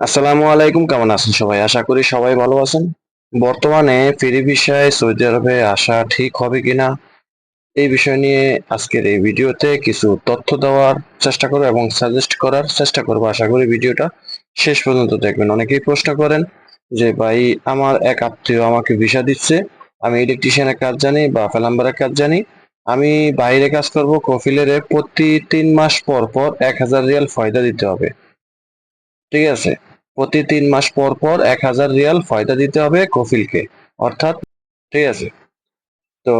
আসসালামু আলাইকুম, কেমন আছেন সবাই? আশা করি সবাই ভালো আছেন। বর্তমানে ফেরি বিষয়ে সৌদি আরবে আসা ঠিক হবে কিনা, এই বিষয় নিয়ে আজকের এই ভিডিওতে কিছু তথ্য দেওয়ার চেষ্টা করব এবং সাজেস্ট করার চেষ্টা করব। আশা করি ভিডিওটা শেষ পর্যন্ত দেখবেন। অনেকেই প্রশ্ন করেন যে, ভাই, আমার এক আত্মীয় আমাকে ভিসা দিচ্ছে, আমি ইলেকট্রিশিয়ানের কাজ জানি বা প্লাম্বারের কাজ জানি, আমি বাইরে কাজ করব, কফিলের প্রতি তিন মাস পর পর এক হাজার রিয়াল ফয়দা দিতে হবে। ঠিক আছে? প্রতি তিন মাস পর পর এক হাজার রিয়াল ফয়দা দিতে হবে কফিলকে। অর্থাৎ, ঠিক আছে? তো,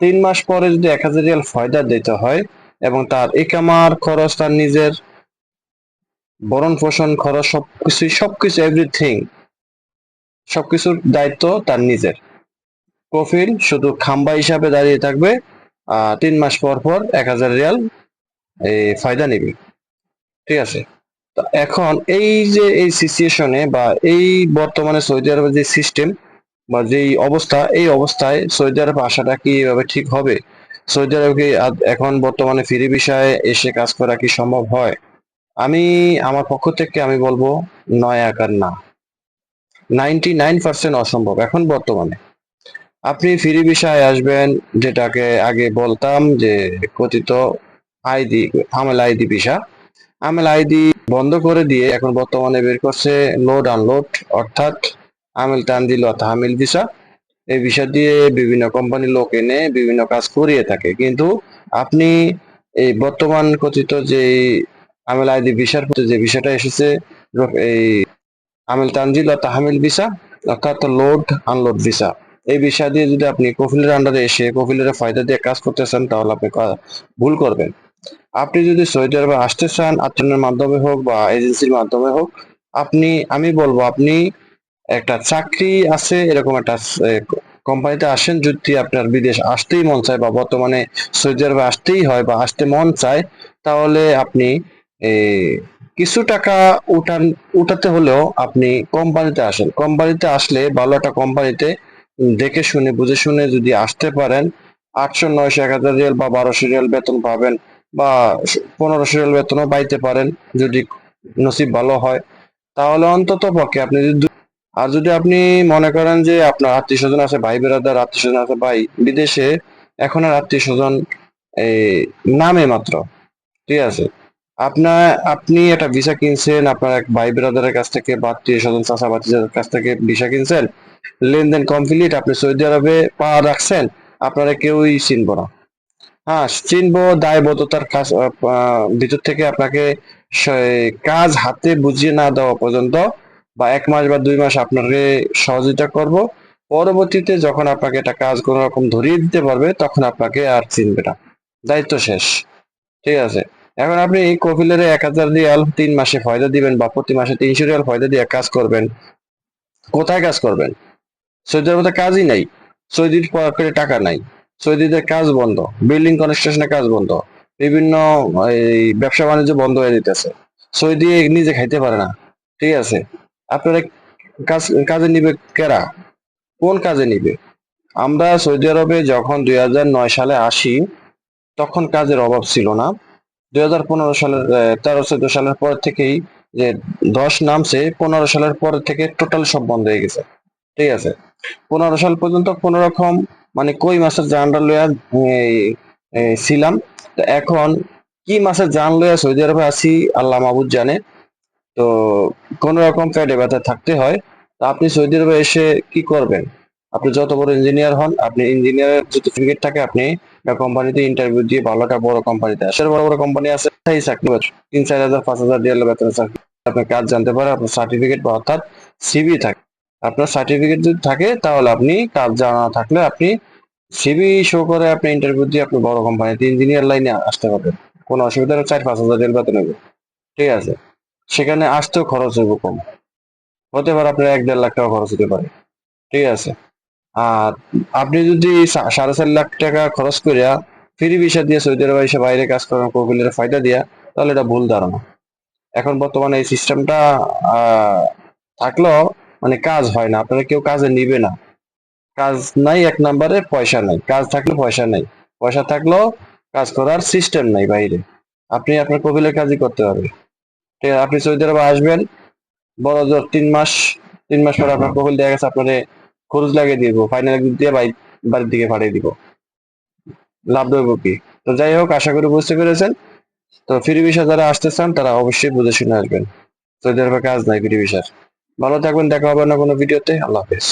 তিন মাস পরে যদি এক হাজার রিয়াল ফয়দা দিতে হয় এবং তার একামার খরচ, তার নিজের বরণ পোষণ খরচ, সবকিছু সবকিছু এভরিথিং সবকিছুর দায়িত্ব তার নিজের। কফিল শুধু খাম্বা হিসাবে দাঁড়িয়ে থাকবে তিন মাস পর পর এক হাজার রিয়াল এই ফায়দা নিবে। ঠিক আছে? এখন এই যে এই সিচুয়েশনে বা এই বর্তমানে সৌদি আরবের যে সিস্টেম বা যেই অবস্থা, এই অবস্থায় সৌদি আরব আসাটা কি এভাবে ঠিক হবে? সৌদি আরব কি আদ- এখন বর্তমানে ফ্রি বিষয়ে এসে কাজ করা কি সম্ভব হয়? আমি, আমার পক্ষ থেকে আমি বলব, নয় আকার না। নাইনটি নাইন পার্সেন্ট অসম্ভব এখন বর্তমানে। আপনি ফ্রি বিষয়ে আসবেন, যেটাকে আগে বলতাম যে কথিত আইডি আমেল আইডি ভিসা। আমেল আইডি বন্ধ করে দিয়ে এখন বর্তমানে বের করছে লোড আনলোড অর্থাৎ আমেল তানজিল অর্থাৎ আমিল ভিসা। এই ভিসা দিয়ে বিভিন্ন কোম্পানি লোক এনে বিভিন্ন কাজ করিয়ে থাকে। কিন্তু আপনি এই বর্তমান কথিত যে আমেল আইডি ভিসার যে ভিসাটা এসেছে, এই আমেল তানজিল ও তাহমিল ভিসা, অর্থাৎ লোড আনলোড ভিসা। এই ভিসা দিয়ে যদি আপনি কফিলের আন্ডারে এসে কফিলের ফায়দা দিয়ে কাজ করতেছেন তাহলে আপনি ভুল করবেন। আপনি যদি সৌদি আরবে আসতে চান আত্মীয়ের মাধ্যমে হোক বা এজেন্সির মাধ্যমে হোক, আপনি, আমি বলব আপনি একটা চাকরি আছে, এরকম একটা কোম্পানিতে আসেন যদি আপনার বিদেশ আসতেই মন চায় বা বর্তমানে সৌদি আরবে আসতেই হয় বা আসতে মন চায়, তাহলে আপনি কিছু টাকা উঠান, উঠাতে হলেও আপনি কোম্পানিতে আসেন। কোম্পানিতে আসলে ভালো একটা কোম্পানিতে দেখে শুনে, বুঝে শুনে যদি আসতে পারেন, আটশো নয়শো, এক হাজার রিয়াল বা বারোশো রিয়াল বেতন পাবেন। বা পনেরোশো রিয়াল বেতনও পাইতে পারেন যদি নসিব ভালো হয়। তাহলে অন্তত পক্ষে আপনি যদি আর যদি আপনি মনে করেন যে আপনার আত্মীয় স্বজন আছে, ভাই বেরাদার আত্মীয় স্বজন আছে, ভাই বিদেশে, এখন আর আত্মীয় স্বজন এই নামে মাত্র, ঠিক আছে? আপনার আপনি একটা ভিসা কিনছেন, আপনার এক ভাই ব্রাদারের কাছ থেকে বা আত্মীয় স্বজন চাচা বাতিজার কাছ থেকে ভিসা কিনছেন, লেনদেন কমপ্লিট আপনি সৌদি আরবে পা রাখছেন, আপনারা কেউই চিনব না। হ্যাঁ চিনবো দায়বদ্ধতার কাজ ভিতর থেকে আপনাকে কাজ হাতে বুঝিয়ে না দেওয়া পর্যন্ত বা এক মাস বা দুই মাস আপনাকে সহযোগিতা করব। পরবর্তীতে যখন আপনাকে একটা কাজ কোনো রকম ধরিয়ে দিতে পারবে, তখন আপনাকে আর চিনবে না। দায়িত্ব শেষ। ঠিক আছে? এখন আপনি কপিলের এক হাজার রিয়াল তিন মাসে ফয়দা দিবেন বা প্রতি মাসে তিনশো রিয়াল ফয়দা দিয়ে কাজ করবেন। কোথায় কাজ করবেন? সৌদি আরবে কাজই নাই। সৌদির পকেটে টাকা নাই। সৌদিদের কাজ বন্ধ বিল্ডিং কনস্ট্রাকশনের কাজ বন্ধ, বিভিন্ন, এই ব্যবসা বাণিজ্য বন্ধ হয়ে যেতেছে। সৌদি নিজে খাইতে পারে না, ঠিক আছে? আপনারা কাজ, কাজে নিবে কেরা? কোন কাজে নিবে? আমরা সৌদি আরবে যখন দুই সালে আসি, তখন কাজের অভাব ছিল না। দুই হাজার পনেরো সালের তেরো, চোদ্দ সালের পর থেকেই যে দশ নামছে, পনেরো সালের পর থেকে টোটাল সব বন্ধ হয়ে গেছে, ঠিক আছে? পনেরো সাল পর্যন্ত কোন রকম মানে কই মাছের জানটা লইয়া ছিলাম। তো এখন কি মাছের জান লইয়া সৌদি আরবে আছি, আল্লাহ মাহবুদ জানে। তো কোন রকম পেটে ব্যথা থাকতে হয়। তো আপনি সৌদি আরবে এসে কি করবেন? আপনি যত বড় ইঞ্জিনিয়ার হন, আপনি ইঞ্জিনিয়ারের সার্টিফিকেট থাকে, আপনি কোম্পানিতে ইন্টারভিউ দিয়ে ভালো একটা বড় কোম্পানিতে আসেন। বড় বড় কোম্পানি আছে, তাই চাকরি। তিন, চার হাজার, পাঁচ হাজার দিয়ে বেতন চাকরি। আপনার কাজ জানতে পারে, আপনার সার্টিফিকেট বা অর্থাৎ সিভি থাকে। আপনার সার্টিফিকেট যদি থাকে, তাহলে আপনি কাজ জানা থাকলে আপনি সিভি শো করে আপনি ইন্টারভিউ দিয়ে আপনি বড় কোম্পানিতে ইঞ্জিনিয়ার লাইনে আসতে পারবেন। কোনো অসুবিধা নেই, চার পাঁচ হাজার রিয়াল বেতন নেবে ঠিক আছে? সেখানে আসতেও খরচ হইব কম। হতে পারে আপনার এক দেড় লাখ টাকা খরচ হতে পারে। ঠিক আছে? আর আপনি যদি সাড়ে চার লাখ টাকা খরচ করিয়া ফ্রি ভিসা দিয়ে সৌদি আরবে এসে বাইরে কাজ করেন কোকিলের ফায়দা দিয়া, তাহলে এটা ভুল ধারণা। এখন বর্তমানে এই সিস্টেমটা থাকলেও মানে কাজ হয় না, আপনারা কেউ কাজে নিবে না। কাজ নাই এক নম্বরে, পয়সা নাই। কাজ থাকলে পয়সা নাই। পয়সা থাকলেও কাজ করার সিস্টেম নাই বাইরে। আপনি আপনার কবিলের কাজই করতে পারবেন। ঠিক আছে আপনি সৌদি আরবে আসবেন, বড় জোর তিন মাস তিন মাস পরে আপনার প্রোফাইল দেখা গেছে, আপনারে খরচ লাগিয়ে দিব ফাইনাল দিয়ে বাড়ি, বাড়ির দিকে পাঠিয়ে দিব। লাভ দেবো কি? তো যাই হোক, আশা করি বুঝতে পেরেছেন। তো ফ্রি ভিসা যারা আসতে চান, তারা অবশ্যই বুঝে শুনে আসবেন। সৌদি আরবে কাজ নাই ফ্রি ভিসার ভালো থাকবেন দেখা হবে না কোনো ভিডিওতে। আল্লাহ হাফেজ।